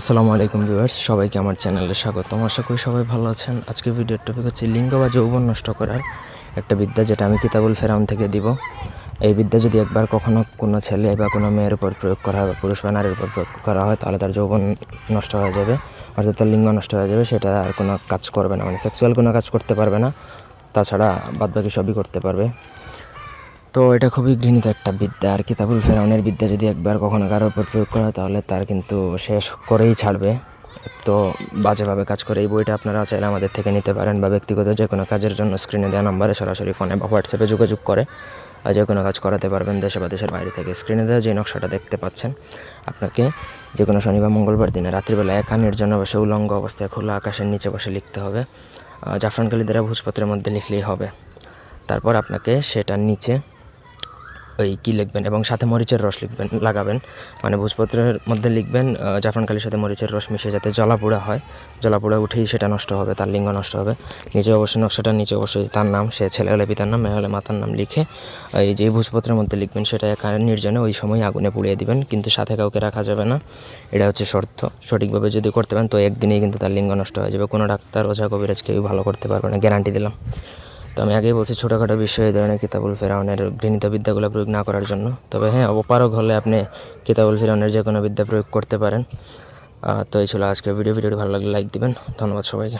আসসালামু আলাইকুম ভিউয়ার্স, সবাইকে আমার চ্যানেলে স্বাগত আশা করি সবাই ভালো আছেন। আজকে ভিডিওর টপিক হচ্ছে লিঙ্গ বা যৌবন নষ্ট করার একটা বিদ্যা যেটা আমি কিতাবুল ফেরাউন থেকে দিব। এই বিদ্যা যদি একবার কখনো কোনো ছেলে বা কোনো মেয়ের উপর প্রয়োগ করা হয় পুরুষ বা নারীর উপর প্রয়োগ করা হয়, তাহলে তার যৌবন নষ্ট হয়ে যাবে। অর্থাৎ তার লিঙ্গ নষ্ট হয়ে যাবে, সেটা আর কোনো কাজ করবে না। মানে সেক্সুয়াল কোনো কাজ করতে পারবে না। তাছাড়া বাদবাকি সবই করতে পারবে। তো এটা খুবই ঘৃণিত একটা বিদ্যা। আর কিতাবুল ফেরাউনের বিদ্যা যদি একবার কখনো কারোর উপর প্রয়োগ করা হয় তাহলে তার কিন্তু শেষ করেই ছাড়বে। তো বাজেভাবে কাজ করে এই বইটা আপনারা চাইলে আমাদের থেকে নিতে পারেন বা ব্যক্তিগত যে কোনো কাজের জন্য স্ক্রিনে দেওয়া নাম্বারে সরাসরি ফোনে বা হোয়াটসঅ্যাপে যোগাযোগ করে আর যে কোনো কাজ করাতে পারবেন দেশে বা দেশের বাইরে থেকে। স্ক্রিনে দেওয়া যে নকশাটা দেখতে পাচ্ছেন। আপনাকে যে কোনো শনি বা মঙ্গলবার দিনে রাত্রিবেলা একা জন্য বসে উলঙ্গ অবস্থায় খোলা আকাশের নিচে বসে লিখতে হবে। আহ, জাফরান কালি দ্বারা ভোজপত্রের মধ্যে লিখলেই হবে। তারপর আপনাকে সেটার নিচে ওই কী লিখবেন এবং সাথে মরিচের রস লিখবেন লাগাবেন। মানে ভোজপত্রের মধ্যে লিখবেন আহ, জাফরান কালির সাথে মরিচের রস মিশিয়ে যাতে জলাপোড়া হয়। জলাপোড়া উঠেই সেটা নষ্ট হবে তার লিঙ্গ নষ্ট হবে। নিচে অবশ্যই নকশাটার নিচে অবশ্যই তার নাম সে ছেলে হলে পিতার নাম মেয়ে হলে মাতার নাম লিখে এই যে ভোজপত্রের মধ্যে লিখবেন সেটা একা নির্জনে ওই সময় আগুনে পুড়িয়ে দিবেন কিন্তু সাথে কাউকে রাখা যাবে না। এটা হচ্ছে শর্ত। সঠিকভাবে যদি করতে পারেন তো একদিনেই কিন্তু তার লিঙ্গ নষ্ট হয়ে যাবে। কোনো ডাক্তার ওঝা কবিরাজ কেউ ভালো করতে পারবে না। গ্যারান্টি দিলাম। তো আমি আগেই বলছি ছোটোখাটো বিষয় এই ধরনের কিতাবুল ফেরাউনের ঘৃণিত বিদ্যাগুলো প্রয়োগ না করার জন্য। তবে হ্যাঁ অপারক হলে আপনি কিতাবুল ফেরাউনের যে কোনো বিদ্যা প্রয়োগ করতে পারেন। তো এই ছিল আজকের ভিডিও। ভিডিওটি ভালো লাগলে লাইক দিবেন। ধন্যবাদ সবাইকে।